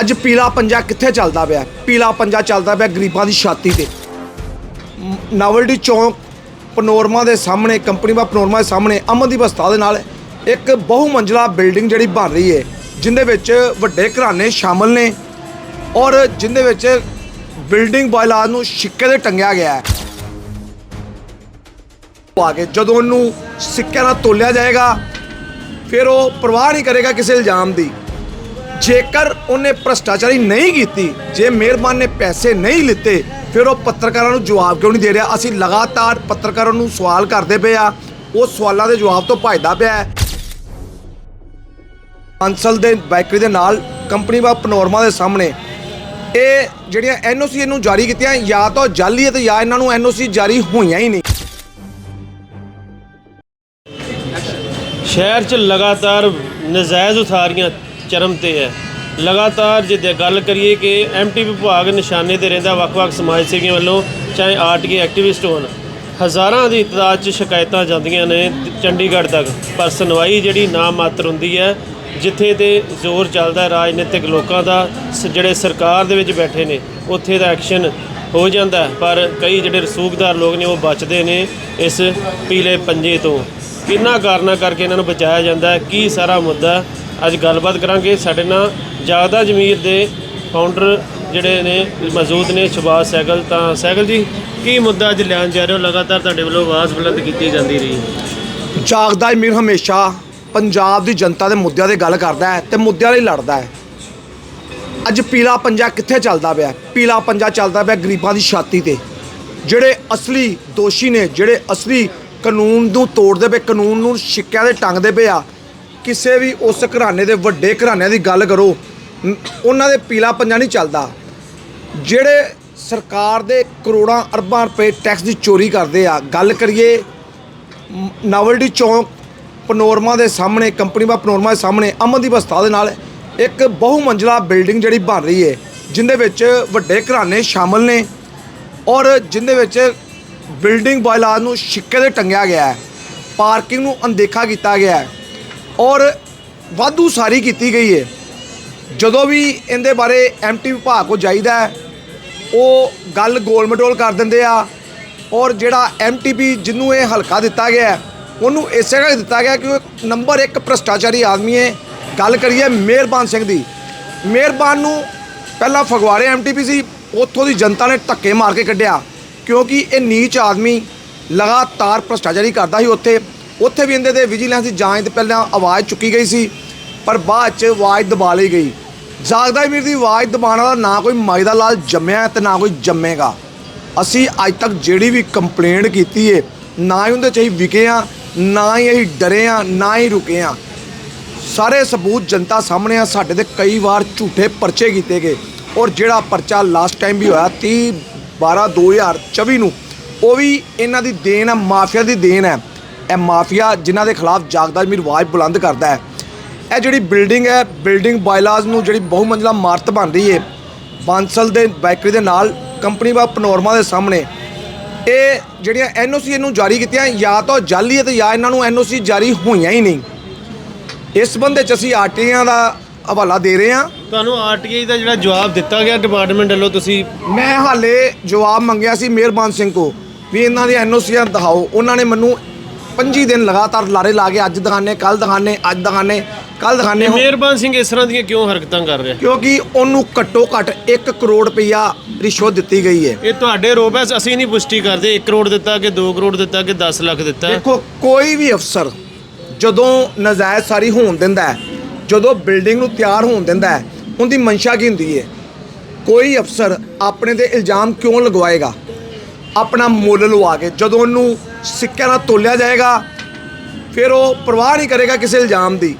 ਅੱਜ ਪੀਲਾ ਪੰਜਾ ਕਿੱਥੇ ਚੱਲਦਾ ਪਿਆ? ਪੀਲਾ ਪੰਜਾ ਚੱਲਦਾ ਪਿਆ ਗਰੀਬਾਂ ਦੀ ਛਾਤੀ ਤੇ। ਨਾਵਲਡੀ ਚੌਂਕ, ਪਨੋਰਮਾ ਦੇ ਸਾਹਮਣੇ, ਕੰਪਨੀ ਦਾ ਪਨੋਰਮਾ ਦੇ ਸਾਹਮਣੇ, ਅਮਨਦੀਪ ਹਸਪਤਾਲ ਦੇ ਨਾਲ ਇੱਕ ਬਹੁ ਮੰਜ਼ਲਾ ਬਿਲਡਿੰਗ ਜਿਹੜੀ ਬਣ ਰਹੀ ਹੈ, ਜਿੰਦੇ ਵਿੱਚ ਵੱਡੇ ਘਰਾਣੇ ਸ਼ਾਮਲ ਨੇ ਔਰ ਜਿੰਦੇ ਵਿੱਚ ਬਿਲਡਿੰਗ ਬਾਇਲਾਜ ਨੂੰ ਸਿੱਕੇ ਤੇ ਟੰਗਿਆ ਗਿਆ ਹੈ। ਆ ਕੇ ਜਦੋਂ ਉਹਨੂੰ ਸਿੱਕਿਆਂ ਨਾਲ ਤੋਲਿਆ ਜਾਏਗਾ, ਫਿਰ ਉਹ ਪਰਵਾਹ ਨਹੀਂ ਕਰੇਗਾ ਕਿਸੇ ਇਲਜ਼ਾਮ ਦੀ। ਜੇਕਰ ਉਹਨੇ ਭ੍ਰਸ਼ਟਾਚਾਰੀ ਨਹੀਂ ਕੀਤੀ, ਜੇ ਮਿਹਰਬਾਨ ਨੇ ਪੈਸੇ ਨਹੀਂ ਲਿੱਤੇ, ਫਿਰ ਉਹ ਪੱਤਰਕਾਰਾਂ ਨੂੰ ਜਵਾਬ ਕਿਉਂ ਨਹੀਂ ਦੇ ਰਿਹਾ? ਅਸੀਂ ਲਗਾਤਾਰ ਪੱਤਰਕਾਰਾਂ ਨੂੰ ਸਵਾਲ ਕਰਦੇ ਪਏ ਆ ਉਹ ਸਵਾਲਾਂ ਦੇ ਜਵਾਬ ਤੋਂ ਭੱਜਦਾ ਪਿਆ ਹੈ। ਅੰਸਲ ਦੇ ਬੈਕਰੀ ਦੇ ਨਾਲ ਕੰਪਨੀ ਵਾ ਪਨੋਰਮਾ ਦੇ ਸਾਹਮਣੇ। ਇਹ ਜਿਹੜੀਆਂ ਐਨਓਸੀ ਇਹਨੂੰ ਜਾਰੀ ਕੀਤੀਆਂ, ਜਾਂ ਤਾਂ ਜਾਲੀ ਹੈ ਤੇ ਜਾਂ ਇਹਨਾਂ ਨੂੰ ਐਨਓਸੀ ਜਾਰੀ ਹੋਈਆਂ ਹੀ ਨਹੀਂ। ਸ਼ਹਿਰ 'ਚ ਲਗਾਤਾਰ ਨਜਾਇਜ਼ ਉਸਾਰੀਆਂ ਚਰਮ ਤੇ ਹੈ। ਲਗਾਤਾਰ ਜੇ ਗੱਲ ਕਰੀਏ ਕਿ ਐਮਟੀ ਵਿਭਾਗ ਨਿਸ਼ਾਨੇ ਤੇ ਰਹਿੰਦਾ ਵੱਖ-ਵੱਖ ਸਮਾਜ ਸੇਵੀਆਂ ਵੱਲੋਂ, ਚਾਹੇ ਆਰਟੀਏ ਐਕਟਿਵਿਸਟ ਹੋਣ, ਹਜ਼ਾਰਾਂ ਦੀ ਤਾਦਾਦ 'ਚ ਸ਼ਿਕਾਇਤਾਂ ਜਾਂਦੀਆਂ ਨੇ ਚੰਡੀਗੜ੍ਹ ਤੱਕ। ਪਰ ਸੁਣਵਾਈ ਜਿਹੜੀ ਨਾ ਮਾਤਰ ਹੁੰਦੀ ਹੈ, ਜਿੱਥੇ ਤੇ ਜ਼ੋਰ ਚੱਲਦਾ ਰਾਜਨੀਤਿਕ ਲੋਕਾਂ ਦਾ, ਸ- ਜਿਹੜੇ ਸਰਕਾਰ ਦੇ ਵਿੱਚ ਬੈਠੇ ਨੇ, ਉੱਥੇ ਦਾ ਐਕਸ਼ਨ ਹੋ ਜਾਂਦਾ ਪਰ ਕਈ ਜਿਹੜੇ ਰਸੂਖਦਾਰ ਲੋਕ ਨੇ, ਉਹ ਬਚਦੇ ਨੇ ਇਸ ਪੀਲੇ ਪੰਜੇ ਤੋਂ। ਕਿੰਨਾ ਕਾਰਨਾਂ ਕਰਕੇ ਇਹਨਾਂ ਨੂੰ ਬਚਾਇਆ ਜਾਂਦਾ ਕੀ ਸਾਰਾ ਮੁੱਦਾ ਅੱਜ ਗੱਲਬਾਤ ਕਰਾਂਗੇ ਸਾਡੇ ਨਾਲ ਜਾਗਦਾ ਜਮੀਰ ਦੇ ਫਾਊਂਡਰ ਜਿਹੜੇ ਨੇ, ਮੌਜੂਦ ਨੇ ਸ਼ਬਾਜ਼ ਸੈਗਲ। ਤਾਂ ਸੈਗਲ ਜੀ, ਕੀ ਮੁੱਦਾ ਅੱਜ ਲਿਆਉਣ ਜਾ ਰਹੇ ਹੋ? ਲਗਾਤਾਰ ਤੁਹਾਡੇ ਵੱਲੋਂ ਆਵਾਜ਼ ਬੁਲੰਦ ਕੀਤੀ ਜਾਂਦੀ ਰਹੀ। ਜਾਗਦਾ ਜ਼ਮੀਰ ਹਮੇਸ਼ਾ। ਪੰਜਾਬ ਦੀ ਜਨਤਾ ਦੇ ਮੁੱਦਿਆਂ ਤੇ ਗੱਲ ਕਰਦਾ ਹੈ ਤੇ ਮੁੱਦਿਆਂ ਲਈ ਲੜਦਾ ਹੈ। ਅੱਜ ਪੀਲਾ ਪੰਜਾ ਕਿੱਥੇ ਚੱਲਦਾ ਪਿਆ? ਪੀਲਾ ਪੰਜਾ ਚੱਲਦਾ ਪਿਆ ਗਰੀਬਾਂ ਦੀ ਛਾਤੀ ਤੇ। ਜਿਹੜੇ ਅਸਲੀ ਦੋਸ਼ੀ ਨੇ, ਜਿਹੜੇ ਅਸਲੀ ਕਾਨੂੰਨ ਨੂੰ ਤੋੜਦੇ ਪਏ, ਕਾਨੂੰਨ ਨੂੰ ਸਿੱਕਿਆਂ ਦੇ ਟੰਗਦੇ ਪਏ ਆ ਕਿਸੇ ਵੀ ਉਸ ਘਰਾਣੇ ਦੇ ਵੱਡੇ ਘਰਾਣਿਆਂ ਦੀ ਗੱਲ ਕਰੋ ਉਹਨਾਂ ਦੇ ਪੀਲਾ ਪੰਜਾ ਨਹੀਂ ਚੱਲਦਾ। ਜਿਹੜੇ ਸਰਕਾਰ ਦੇ ਕਰੋੜਾਂ ਅਰਬਾਂ ਰੁਪਏ ਟੈਕਸ ਦੀ ਚੋਰੀ ਕਰਦੇ ਆ, ਗੱਲ ਕਰੀਏ ਨਾਵਲਡੀ ਚੌਂਕ, ਪਨੋਰਮਾ ਦੇ ਸਾਹਮਣੇ, ਕੰਪਨੀ ਦਾ ਪਨੋਰਮਾ ਦੇ ਸਾਹਮਣੇ, ਅਮਨਦੀਪ ਹਸਪਤਾਲ ਦੇ ਨਾਲ ਇੱਕ ਬਹੁ ਮੰਜ਼ਲਾ ਬਿਲਡਿੰਗ ਜਿਹੜੀ ਬਣ ਰਹੀ ਹੈ ਜਿੰਦੇ ਵਿੱਚ ਵੱਡੇ ਘਰਾਣੇ ਸ਼ਾਮਲ ਨੇ ਔਰ ਜਿੰਦੇ ਵਿੱਚ ਬਿਲਡਿੰਗ ਬਾਇਲਾਜ ਨੂੰ ਸਿੱਕੇ ਤੇ ਟੰਗਿਆ ਗਿਆ ਹੈ, ਪਾਰਕਿੰਗ ਨੂੰ ਅਣਦੇਖਾ ਕੀਤਾ ਗਿਆ ਹੈ। ਔਰ ਵਾਧੂ ਸਾਰੀ ਕੀਤੀ ਗਈ ਹੈ ਜਦੋਂ ਵੀ ਇਹਦੇ ਬਾਰੇ ਐਮਟੀ ਵਿਭਾਗ ਕੋ ਜਾਈਦਾ ਹੈ, ਉਹ ਗੱਲ ਗੋਲ ਮਟੋਲ ਕਰ ਦਿੰਦੇ ਆ ਔਰ ਜਿਹੜਾ ਐਮਟੀਪੀ ਜਿਹਨੂੰ ਇਹ ਹਲਕਾ ਦਿੱਤਾ ਗਿਆ ਉਹਨੂੰ ਇਸੇ ਕਰਕੇ ਦਿੱਤਾ ਗਿਆ ਕਿ ਉਹ ਇੱਕ ਨੰਬਰ 1 ਭ੍ਰਸ਼ਟਾਚਾਰੀ ਆਦਮੀ ਹੈ। ਗੱਲ ਕਰੀਏ ਮਿਹਰਬਾਨ ਸਿੰਘ ਦੀ। ਮਿਹਰਬਾਨ ਨੂੰ ਪਹਿਲਾਂ ਫਗਵਾੜੇ ਐਮਟੀਪੀ ਸੀ, ਉੱਥੋਂ ਦੀ ਜਨਤਾ ਨੇ ਧੱਕੇ ਮਾਰ ਕੇ ਕੱਢਿਆ ਕਿਉਂਕਿ ਇਹ ਨੀਚ ਆਦਮੀ ਲਗਾਤਾਰ ਭ੍ਰਸ਼ਟਾਚਾਰੀ ਕਰਦਾ ਸੀ ਉੱਥੇ। ਉੱਥੇ ਵੀ ਇਹਦੇ ਤੇ ਵਿਜੀਲੈਂਸ ਦੀ ਜਾਂਚ ਤੇ ਪਹਿਲਾਂ ਆਵਾਜ਼ ਚੁੱਕੀ ਗਈ ਸੀ, ਪਰ ਬਾਅਦ ਚ ਆਵਾਜ਼ ਦਬਾ ਲਈ ਗਈ। ਜਾਗਦਾ ਵੀਰ ਦੀ ਆਵਾਜ਼ ਦਬਾਉਣ ਵਾਲਾ ਨਾ ਕੋਈ ਮਾਈ ਦਾ ਲਾਲ ਜੰਮਿਆ ਤੇ ਨਾ ਕੋਈ ਜੰਮੇਗਾ। ਅਸੀਂ ਅੱਜ ਤੱਕ ਜਿਹੜੀ ਵੀ ਕੰਪਲੇਂਟ ਕੀਤੀ ਏ, ਨਾ ਹੀ ਉਹਦੇ ਚ ਅਸੀਂ ਵਿਕੇ ਆ ਨਾ ਹੀ ਅਸੀਂ ਡਰੇ ਆ ਨਾ ਹੀ ਰੁਕੇ ਆ ਸਾਰੇ ਸਬੂਤ ਜਨਤਾ ਸਾਹਮਣੇ ਆ, ਸਾਡੇ ਤੇ ਕਈ ਵਾਰ ਝੂਠੇ ਪਰਚੇ ਕੀਤੇ ਗਏ। ਔਰ ਜਿਹੜਾ ਪਰਚਾ ਲਾਸਟ ਟਾਈਮ ਵੀ ਹੋਇਆ 30 12 2024 ਨੂੰ, ਉਹ ਵੀ ਇਹਨਾਂ ਦੀ ਦੇਣ ਹੈ ਮਾਫੀਆ ਦੀ ਦੇਣ ਹੈ ਇਹ ਮਾਫੀਆ ਜਿਨ੍ਹਾਂ ਦੇ ਖਿਲਾਫ ਜਾਗਦਾ ਮੇਰੀ ਆਵਾਜ਼ ਬੁਲੰਦ ਕਰਦਾ ਹੈ। ਇਹ ਜਿਹੜੀ ਬਿਲਡਿੰਗ ਹੈ ਬਿਲਡਿੰਗ ਬਾਇਲਾਜ਼ ਨੂੰ ਜਿਹੜੀ ਬਹੁ ਮੰਜ਼ਲਾ ਇਮਾਰਤ ਬਣ ਰਹੀ ਹੈ ਬਾਂਸਲ ਦੇ ਬੈਕਰੀ ਦੇ ਨਾਲ ਕੰਪਨੀ ਦਾ ਪਨੋਰਮਾ ਦੇ ਸਾਹਮਣੇ। ਇਹ ਜਿਹੜੀਆਂ ਐਨਓਸੀ ਇਹਨੂੰ ਜਾਰੀ ਕੀਤੀਆਂ ਜਾਂ ਤਾਂ ਜਾਲੀ ਹੈ ਤੇ ਜਾਂ ਇਹਨਾਂ ਨੂੰ ਐਨਓਸੀ ਜਾਰੀ ਹੋਈਆਂ ਹੀ ਨਹੀਂ। ਇਸ ਸੰਬੰਧ ਚ ਅਸੀਂ ਆਰਟੀਆਂ ਦਾ ਹਵਾਲਾ ਦੇ ਰਹੇ ਹਾਂ। ਤੁਹਾਨੂੰ ਆਰਟੀਆਈ ਦਾ ਜਿਹੜਾ ਜਵਾਬ ਦਿੱਤਾ ਗਿਆ ਡਿਪਾਰਟਮੈਂਟ ਵੱਲੋਂ ਤੁਸੀਂ? ਮੈਂ ਹਾਲੇ ਜਵਾਬ ਮੰਗਿਆ ਸੀ ਮਿਹਰਬਾਨ ਸਿੰਘ ਕੋ ਵੀ ਇਹਨਾਂ ਦੀ ਐਨਓਸੀਆਂ ਦਿਖਾਓ। ਉਹਨਾਂ ਨੇ ਮੈਨੂੰ 25 ਦਿਨ ਲਗਾਤਾਰ ਲਾਰੇ ਲਾ ਕੇ ਅੱਜ ਦਿਖਾਣੇ ਕੱਲ ਦਿਖਾਣੇ ਅੱਜ ਦਿਖਾਣੇ ਕੱਲ ਦਿਖਾਣੇ ਮਿਹਰਬਾਨ ਸਿੰਘ ਇਸ ਤਰ੍ਹਾਂ ਦੀਆਂ ਕਿਉਂ ਹਰਕਤਾਂ ਕਰ ਰਿਹਾ? ਕਿਉਂਕਿ ਉਹਨੂੰ ਘੱਟੋ ਘੱਟ 1 ਕਰੋੜ ਰੁਪਈਆ ਰਿਸ਼ਵਤ ਦਿੱਤੀ ਗਈ ਹੈ। ਇਹ ਤੁਹਾਡੇ ਰੋਪ ਹੈ ਅਸੀਂ ਨਹੀਂ ਪੁਸ਼ਟੀ ਕਰਦੇ। 1 ਕਰੋੜ ਦਿੱਤਾ ਕਿ 2 ਕਰੋੜ ਦਿੱਤਾ ਕਿ 10 ਲੱਖ ਦਿੱਤਾ? ਦੇਖੋ ਕੋਈ ਵੀ ਅਫਸਰ ਜਦੋਂ ਨਜਾਇਜ਼ ਸਾਰੀ ਹੋਣ ਦਿੰਦਾ ਹੈ ਜਦੋਂ ਬਿਲਡਿੰਗ ਨੂੰ ਤਿਆਰ ਹੋਣ ਦਿੰਦਾ ਹੈ ਉਹਦੀ ਮਨਸ਼ਾ ਕੀ ਹੁੰਦੀ ਹੈ? ਕੋਈ ਅਫਸਰ ਆਪਣੇ ਤੇ ਇਲਜ਼ਾਮ ਕਿਉਂ ਲਗਵਾਏਗਾ? ਆਪਣਾ ਮੁੱਲ ਲਵਾ ਕੇ ਜਦੋਂ ਉਹਨੂੰ ਸਿੱਕਿਆਂ ਨਾਲ ਤੋਲਿਆ ਜਾਏਗਾ ਫਿਰ ਉਹ ਪਰਵਾਹ ਨਹੀਂ ਕਰੇਗਾ ਕਿਸੇ ਇਲਜ਼ਾਮ ਦੀ।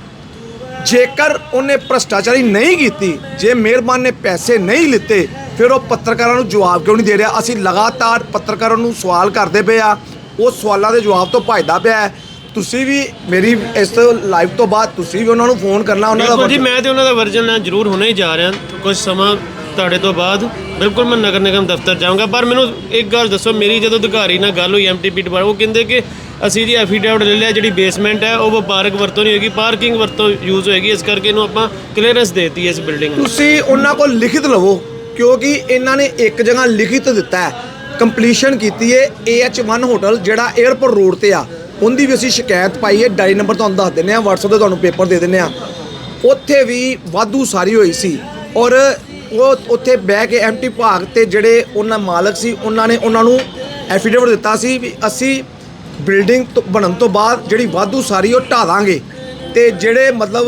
ਜੇਕਰ ਉਹਨੇ ਭ੍ਰਸ਼ਟਾਚਾਰੀ ਨਹੀਂ ਕੀਤੀ ਜੇ ਮਿਹਰਬਾਨ ਨੇ ਪੈਸੇ ਨਹੀਂ ਲਿੱਤੇ ਫਿਰ ਉਹ ਪੱਤਰਕਾਰਾਂ ਨੂੰ ਜਵਾਬ ਕਿਉਂ ਨਹੀਂ ਦੇ ਰਿਹਾ? ਅਸੀਂ ਲਗਾਤਾਰ ਪੱਤਰਕਾਰਾਂ ਨੂੰ ਸਵਾਲ ਕਰਦੇ ਪਏ ਆ। ਉਹ ਸਵਾਲਾਂ ਦੇ ਜਵਾਬ ਤੋਂ ਭੱਜਦਾ ਪਿਆ ਤੁਸੀਂ ਵੀ ਮੇਰੀ ਇਸ ਲਾਈਵ ਤੋਂ ਬਾਅਦ ਤੁਸੀਂ ਵੀ ਉਹਨਾਂ ਨੂੰ ਫੋਨ ਕਰਨਾ ਉਹਨਾਂ ਦਾ ਜੀ ਮੈਂ ਤੇ ਉਹਨਾਂ ਦਾ ਵਰਜਨ ਲੈਣ ਜ਼ਰੂਰ ਹੁਣੇ ਹੀ ਜਾ ਰਿਹਾ। ਕੁਝ ਸਮਾਂ ਤੁਹਾਡੇ ਤੋਂ ਬਾਅਦ ਬਿਲਕੁਲ ਮੈਂ ਨਗਰ ਨਿਗਮ ਦਫ਼ਤਰ ਜਾਊਂਗਾ। ਪਰ ਮੈਨੂੰ ਇੱਕ ਗੱਲ ਦੱਸੋ, ਮੇਰੀ ਜਦੋਂ ਅਧਿਕਾਰੀ ਨਾਲ ਗੱਲ ਹੋਈ ਐਮਟੀਪੀ ਡਿਪਾਰਟ ਉਹ ਕਹਿੰਦੇ ਕਿ ਅਸੀਂ ਜੀ ਐਫੀਡੇਵਿਟ ਲੈ ਲਿਆ, ਜਿਹੜੀ ਬੇਸਮੈਂਟ ਹੈ, ਉਹ ਵਪਾਰਕ ਵਰਤੋਂ ਨਹੀਂ ਹੋਏਗੀ ਪਾਰਕਿੰਗ ਵਰਤੋਂ ਯੂਜ਼ ਹੋਏਗੀ। ਇਸ ਕਰਕੇ ਇਹਨੂੰ ਆਪਾਂ ਕਲੀਅਰੈਂਸ ਦੇਤੀ ਇਸ ਬਿਲਡਿੰਗ ਨੂੰ। ਤੁਸੀਂ ਉਹਨਾਂ ਕੋਲ ਲਿਖਿਤ ਲਵੋ, ਕਿਉਂਕਿ ਇਹਨਾਂ ਨੇ ਇੱਕ ਜਗ੍ਹਾ ਲਿਖਿਤ ਦਿੱਤਾ ਹੈ। ਕੰਪਲੀਸ਼ਨ ਕੀਤੀ ਹੈ AH1 ਹੋਟਲ ਜਿਹੜਾ 에ਅਰਪੋਰਟ ਰੋਡ ਤੇ ਆ। ਉਹਦੀ ਵੀ ਅਸੀਂ ਸ਼ਿਕਾਇਤ ਪਾਈ ਹੈ ਡਾਇਰੀ ਨੰਬਰ ਤੁਹਾਨੂੰ ਦੱਸ ਦਿੰਨੇ ਆ WhatsApp ਤੇ ਤੁਹਾਨੂੰ ਪੇਪਰ ਦੇ ਦਿੰਨੇ ਆ ਉੱਥੇ ਵੀ ਵਾਧੂ ਸਾਰੀ ਹੋਈ ਸੀ। ਔਰ ਉਹ ਉੱਥੇ ਬਹਿ ਕੇ ਐਮਟੀ ਭਾਗ ਤੇ ਜਿਹੜੇ ਉਹਨਾਂ ਮਾਲਕ ਸੀ ਉਹਨਾਂ ਨੇ ਉਹਨਾਂ ਨੂੰ ਐਫੀਡੇਵਿਟ ਦਿੱਤਾ ਸੀ ਵੀ ਅਸੀਂ ਬਿਲਡਿੰਗ ਬਣਨ ਤੋਂ ਬਾਅਦ ਜਿਹੜੀ ਵਾਧੂ ਸਾਰੀ ਉਹ ਢਾਹ ਦਾਂਗੇ ਤੇ ਜਿਹੜੇ ਮਤਲਬ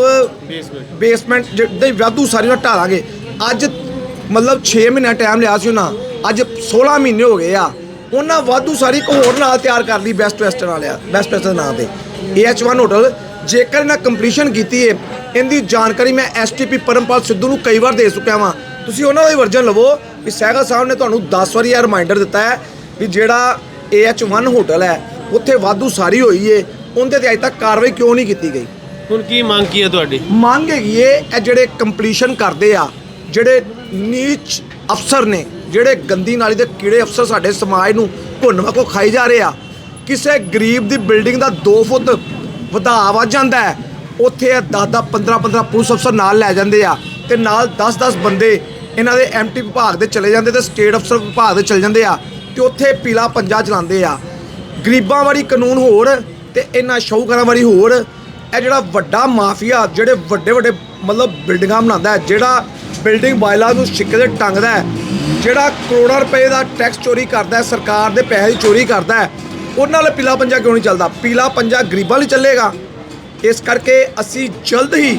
ਬੇਸਮੈਂਟ ਜਿਹੜੇ ਵਾਧੂ ਸਾਰੀ ਨਾਲ ਢਾਹ ਦਾਂਗੇ। ਅੱਜ ਮਤਲਬ 6 ਮਹੀਨਾ ਟਾਈਮ ਲਿਆ ਸੀ ਉਹਨਾਂ। ਅੱਜ 16 ਮਹੀਨੇ ਹੋ ਗਏ ਆ। ਉਹਨਾਂ ਵਾਧੂ ਸਾਰੀ ਇੱਕ ਹੋਰ ਨਾਲ ਤਿਆਰ ਕਰ ਲਈ ਬੈਸਟ ਵੈਸਟਰਨ ਵਾਲਿਆ ਬੈਸਟ ਵੈਸਟਰਨ ਨਾਂ ਤੇ। AH1 ਹੋਟਲ ਜੇਕਰ ਇਹਨਾਂ ਕੰਪਲੀਸ਼ਨ ਕੀਤੀ ਹੈ ਇਹਦੀ ਜਾਣਕਾਰੀ ਮੈਂ ਐਸਟੀਪੀ ਪਰਮਪਾਲ ਸਿੱਧੂ ਨੂੰ ਕਈ ਵਾਰ ਦੇ ਚੁੱਕਿਆ ਵਾਂ। ਤੁਸੀਂ ਉਹਨਾਂ ਦਾ ਹੀ ਵਰਜਨ ਲਵੋ ਵੀ ਸਹਿਗਲ ਸਾਹਿਬ ਨੇ ਤੁਹਾਨੂੰ 10 ਵਾਰੀ ਇਹ ਰਿਮਾਈਂਡਰ ਦਿੱਤਾ ਹੈ ਵੀ ਜਿਹੜਾ AH1 ਹੋਟਲ ਹੈ ਉੱਥੇ ਵਾਧੂ ਸਾਰੀ ਹੋਈ ਏ ਉਹਦੇ ਤੇ ਅਜੇ ਤੱਕ ਕਾਰਵਾਈ ਕਿਉਂ ਨਹੀਂ ਕੀਤੀ ਗਈ? ਹੁਣ ਕੀ ਮੰਗ ਕੀ ਹੈ ਤੁਹਾਡੀ? ਮੰਗ ਹੈਗੀ ਏ ਇਹ ਜਿਹੜੇ ਕੰਪਲੀਸ਼ਨ ਕਰਦੇ ਆ ਜਿਹੜੇ ਨੀਚ ਅਫਸਰ ਨੇ ਜਿਹੜੇ ਗੰਦੀ ਨਾਲੀ ਦੇ ਕੀੜੇ ਅਫਸਰ ਸਾਡੇ ਸਮਾਜ ਨੂੰ ਭੁੰਨ ਕੋ ਖਾਈ ਜਾ ਰਹੇ ਆ ਕਿਸੇ ਗਰੀਬ ਦੀ ਬਿਲਡਿੰਗ ਦਾ 2 ਫੁੱਟ ਵਧਾ ਵੱਧ ਜਾਂਦਾ ਹੈ ਉੱਥੇ 10 10 15 15 ਪੁਲਿਸ ਅਫਸਰ ਨਾਲ ਲੈ ਜਾਂਦੇ ਆ ਤੇ ਨਾਲ 10 10 ਬੰਦੇ ਇਹਨਾਂ ਦੇ ਐਮਟੀ ਵਿਭਾਗ ਦੇ ਚਲੇ ਜਾਂਦੇ ਤੇ ਸਟੇਟ ਅਫਸਰ ਵਿਭਾਗ ਦੇ ਚਲੇ ਜਾਂਦੇ ਆ ਤੇ ਉੱਥੇ ਪੀਲਾ ਪੰਜਾ ਚਲਾਉਂਦੇ ਆ। ਗਰੀਬਾਂ ਵਾਲੀ ਕਾਨੂੰਨ ਹੋਰ ਤੇ ਇਹਨਾਂ ਸ਼ੌਹਕਾਰਾਂ ਵਾਲੀ ਹੋਰ। ਇਹ ਜਿਹੜਾ ਵੱਡਾ ਮਾਫੀਆ ਜਿਹੜੇ ਵੱਡੇ ਵੱਡੇ ਮਤਲਬ ਬਿਲਡਿੰਗਾਂ ਬਣਾਉਂਦਾ ਹੈ, ਜਿਹੜਾ ਬਿਲਡਿੰਗ ਬਾਇਲਾ ਨੂੰ ਸਿੱਕੇ ਦੇ ਟੰਗਦਾ ਹੈ, ਜਿਹੜਾ ਕਰੋੜਾਂ ਰੁਪਏ ਦਾ ਟੈਕਸ ਚੋਰੀ ਕਰਦਾ ਹੈ, ਸਰਕਾਰ ਦੇ ਪੈਸੇ ਦੀ ਚੋਰੀ ਕਰਦਾ ਹੈ, ਉਹਨਾਂ ਨਾਲ ਪੀਲਾ ਪੰਜਾ ਕਿਉਂ ਨਹੀਂ ਚੱਲਦਾ? ਪੀਲਾ ਪੰਜਾ ਗਰੀਬਾਂ ਲਈ ਚੱਲੇਗਾ। ਇਸ ਕਰਕੇ ਅਸੀਂ ਜਲਦ ਹੀ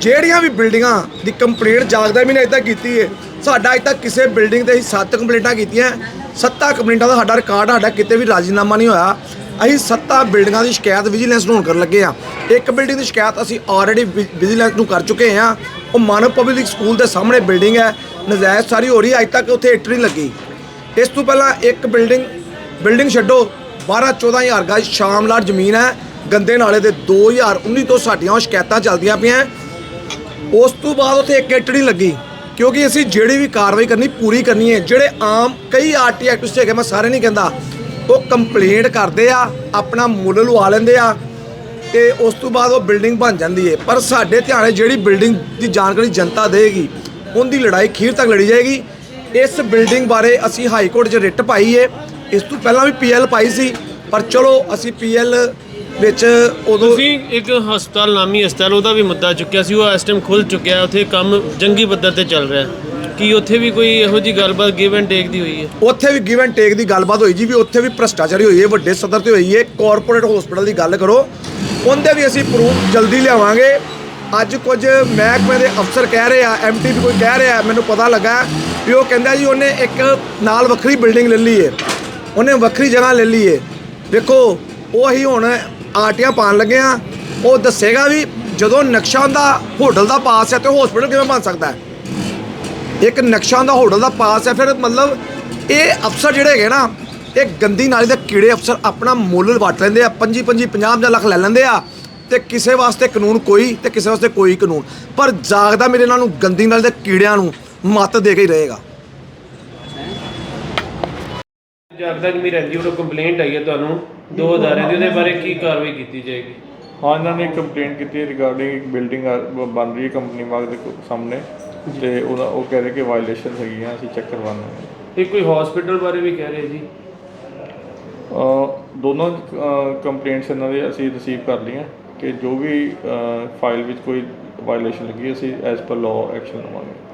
ਜਿਹੜੀਆਂ ਵੀ ਬਿਲਡਿੰਗਾਂ ਦੀ ਕੰਪਲੇਂਟ ਜਾਗਦਾ ਵੀ ਨੇ ਅਜੇ ਤੱਕ ਕੀਤੀ ਹੈ ਸਾਡਾ ਅਜੇ ਤੱਕ ਕਿਸੇ ਬਿਲਡਿੰਗ ਤੇ ਅਸੀਂ ਸੱਤ ਕੰਪਲੇਂਟਾਂ ਕੀਤੀਆਂ, ਸੱਤਾਂ ਕੰਪਲੇਂਟਾਂ ਦਾ ਸਾਡਾ ਰਿਕਾਰਡ, ਸਾਡਾ ਕਿਤੇ ਵੀ ਰਾਜੀਨਾਮਾ ਨਹੀਂ ਹੋਇਆ। ਅਸੀਂ ਸੱਤਾਂ ਬਿਲਡਿੰਗਾਂ ਦੀ ਸ਼ਿਕਾਇਤ ਵਿਜੀਲੈਂਸ ਨੂੰ ਹੁਣ ਕਰਨ ਲੱਗੇ ਆ। ਇੱਕ ਬਿਲਡਿੰਗ ਦੀ ਸ਼ਿਕਾਇਤ ਅਸੀਂ ਆਲਰੇਡੀ ਵਿਜੀਲੈਂਸ ਨੂੰ ਕਰ ਚੁੱਕੇ ਹਾਂ ਉਹ ਮਾਨਵ ਪਬਲਿਕ ਸਕੂਲ ਦੇ ਸਾਹਮਣੇ ਬਿਲਡਿੰਗ ਹੈ, ਨਜਾਇਜ਼ ਸਾਰੀ ਹੋ ਰਹੀ ਹੈ, ਅਜੇ ਤੱਕ ਉੱਥੇ ਇੱਟ ਨਹੀਂ ਲੱਗੀ। ਇਸ ਤੋਂ ਪਹਿਲਾਂ ਇੱਕ ਬਿਲਡਿੰਗ ਬਿਲਡਿੰਗ ਛੱਡੋ 12 14000 ਗਜ ਸ਼ਾਮਲਾਟ ਜ਼ਮੀਨ ਹੈ, ਗੰਦੇ ਨਾਲੇ ਦੇ 2019 ਤੋਂ ਸਾਡੀਆਂ ਉਹ ਸ਼ਿਕਾਇਤਾਂ ਚੱਲਦੀਆਂ ਪਈਆਂ। ਉਸ ਤੋਂ ਬਾਅਦ ਉੱਥੇ ਇੱਕ ਇੱਟ ਨਹੀਂ ਲੱਗੀ, ਕਿਉਂਕਿ ਅਸੀਂ ਜਿਹੜੀ ਵੀ ਕਾਰਵਾਈ ਕਰਨੀ ਪੂਰੀ ਕਰਨੀ ਹੈ। ਜਿਹੜੇ ਆਮ ਕਈ ਆਰਟੀ ਐਕਟਿਵਿਸਟ ਹੈਗੇ, ਮੈਂ ਸਾਰੇ ਨਹੀਂ ਕਹਿੰਦਾ, ਉਹ ਕੰਪਲੇਂਟ ਕਰਦੇ ਆ, ਆਪਣਾ ਮੁੱਲ ਲਵਾ ਲੈਂਦੇ ਆ ਤੇ ਉਸ ਤੋਂ ਬਾਅਦ ਉਹ ਬਿਲਡਿੰਗ ਬਣ ਜਾਂਦੀ ਹੈ। ਪਰ ਸਾਡੇ ਧਿਆਨ ਜਿਹੜੀ ਬਿਲਡਿੰਗ ਦੀ ਜਾਣਕਾਰੀ ਜਨਤਾ ਦੇਗੀ ਉਹਦੀ ਲੜਾਈ ਖੀਰ ਤੱਕ ਲੜੀ ਜਾਏਗੀ। ਇਸ ਬਿਲਡਿੰਗ ਬਾਰੇ ਅਸੀਂ ਹਾਈ ਕੋਰਟ 'ਚ ਰਿਟ ਪਾਈ ਹੈ। ਇਸ ਤੋਂ ਪਹਿਲਾਂ ਵੀ ਪੀਐਲ ਪਾਈ ਸੀ, ਪਰ ਚਲੋ ਅਸੀਂ ਪੀਐਲ ਵਿੱਚ ਉਦੋਂ ਤੁਸੀਂ ਇੱਕ ਹਸਪਤਾਲ ਨਾਮੀ ਹਸਪਤਾਲ ਉਹਦਾ ਵੀ ਮੁੱਦਾ ਚੁੱਕਿਆ ਸੀ ਉਹ ਇਸ ਟਾਈਮ ਖੁੱਲ ਚੁੱਕਿਆ ਉੱਥੇ ਕੰਮ ਜੰਗੀ ਪੱਧਰ ਤੇ ਚੱਲ ਰਿਹਾ ਕੀ ਉੱਥੇ ਵੀ ਕੋਈ ਇਹੋ ਜੀ ਗੱਲਬਾਤ ਗਿਵ ਐਂਡ ਟੇਕ ਦੀ ਹੋਈ ਹੈ? ਉੱਥੇ ਵੀ ਗਿਵ ਐਂਡ ਟੇਕ ਦੀ ਗੱਲਬਾਤ ਹੋਈ ਜੀ ਵੀ ਉੱਥੇ ਵੀ ਭ੍ਰਸ਼ਟਾਚਾਰੀ ਹੋਈ ਹੈ ਵੱਡੇ ਸਦਰ ਤੇ ਹੋਈ ਹੈ ਕਾਰਪੋਰੇਟ ਹਸਪੀਟਲ ਦੀ ਗੱਲ ਕਰੋ ਉਹਦੇ ਵੀ ਅਸੀਂ ਪ੍ਰੂਫ ਜਲਦੀ ਲਿਆਵਾਂਗੇ। ਅੱਜ ਕੁਝ ਮਹਿਕਮੇ ਦੇ ਅਫਸਰ ਕਹਿ ਰਹੇ ਆ ਐਮਟੀ ਵੀ ਕੋਈ ਕਹਿ ਰਿਹਾ ਮੈਨੂੰ ਪਤਾ ਲੱਗਾ ਵੀ ਉਹ ਕਹਿੰਦਾ ਜੀ ਉਹਨੇ ਇੱਕ ਨਾਲ ਵੱਖਰੀ ਬਿਲਡਿੰਗ ਲੈ ਲਈ ਹੈ ਉਹਨੇ ਵੱਖਰੀ ਜਗ੍ਹਾ ਲੈ ਲਈ ਹੈ। ਦੇਖੋ ਉਹ ਹੁਣ ਆਰਟੀਆਂ ਪਾਣ ਲੱਗੇ ਆ, ਉਹ ਦੱਸੇਗਾ ਵੀ ਜਦੋਂ ਨਕਸ਼ਾ ਹੁੰਦਾ ਹੋਟਲ ਦਾ ਪਾਸ ਹੈ ਤੇ ਹਸਪੀਟਲ ਕਿਵੇਂ ਬਣ ਸਕਦਾ ਹੈ। ਇੱਕ ਨਕਸ਼ਾ ਦਾ ਹੋਟਲ ਦਾ ਪਾਸ ਹੈ, ਫਿਰ ਮਤਲਬ ਇਹ ਅਫਸਰ ਜਿਹੜੇ ਹੈਗੇ ਨਾ, ਇਹ ਗੰਦੀ ਨਾਲੀ ਦੇ ਕੀੜੇ ਅਫਸਰ ਆਪਣਾ ਮੁੱਲ ਵਟ ਲੈਂਦੇ ਆ 25 25 50 ਲੱਖ ਲੈ ਲੈਂਦੇ ਆ ਤੇ ਕਿਸੇ ਵਾਸਤੇ ਕਾਨੂੰਨ ਕੋਈ ਤੇ ਕਿਸੇ ਵਾਸਤੇ ਕੋਈ ਕਾਨੂੰਨ। ਪਰ ਜਾਗਦਾ ਮੇਰੇ ਨਾਲ ਨੂੰ ਗੰਦੀ ਨਾਲੀ ਦੇ ਕੀੜਿਆਂ ਨੂੰ ਮੱਤ ਦੇ ਕੇ ਹੀ ਰਹੇਗਾ। ਜਾਗਦਾ ਕਿ ਮੇਰੀ ਐਨਜੀਓ ਨੂੰ ਕੰਪਲੇਂਟ ਆਈ ਹੈ ਤੁਹਾਨੂੰ ਦੋ ਅਦਾਰੇ ਦੀ ਉਹਦੇ ਬਾਰੇ ਕੀ ਕਾਰਵਾਈ ਕੀਤੀ ਜਾਏਗੀ? ਹਾਂ ਇਹਨਾਂ ਨੇ ਕੰਪਲੇਂਟ ਕੀਤੀ ਹੈ ਰਿਗਾਰਡਿੰਗ ਇੱਕ ਬਿਲਡਿੰਗ ਬਣ ਰਹੀ ਹੈ ਕੰਪਨੀ ਬਾਗ ਦੇ ਕੋ- ਸਾਹਮਣੇ। ਤੇ ਉਹਦਾ ਉਹ ਕਹਿ ਰਹੇ ਕਿ ਵਾਇਲੇਸ਼ਨ ਹੈਗੀਆਂ ਅਸੀਂ ਚੈੱਕ ਕਰਵਾਉਣਾ ਹੈ ਇਹ ਕੋਈ ਹਸਪੀਟਲ ਬਾਰੇ ਵੀ ਕਹਿ ਰਹੇ ਜੀ? ਅਹ ਦੋਨੋਂ ਕੰਪਲੇਂਟਸ ਇਹਨਾਂ ਦੇ ਅਸੀਂ ਰਿਸੀਵ ਕਰ ਲਈਆਂ ਕਿ ਜੋ ਵੀ ਫਾਈਲ ਵਿੱਚ ਕੋਈ ਵਾਇਲੇਸ਼ਨ ਲੱਗੀ ਅਸੀਂ ਐਜ਼ ਪਰ ਲਾਅ ਐਕਸ਼ਨ ਲਵਾਂਗੇ।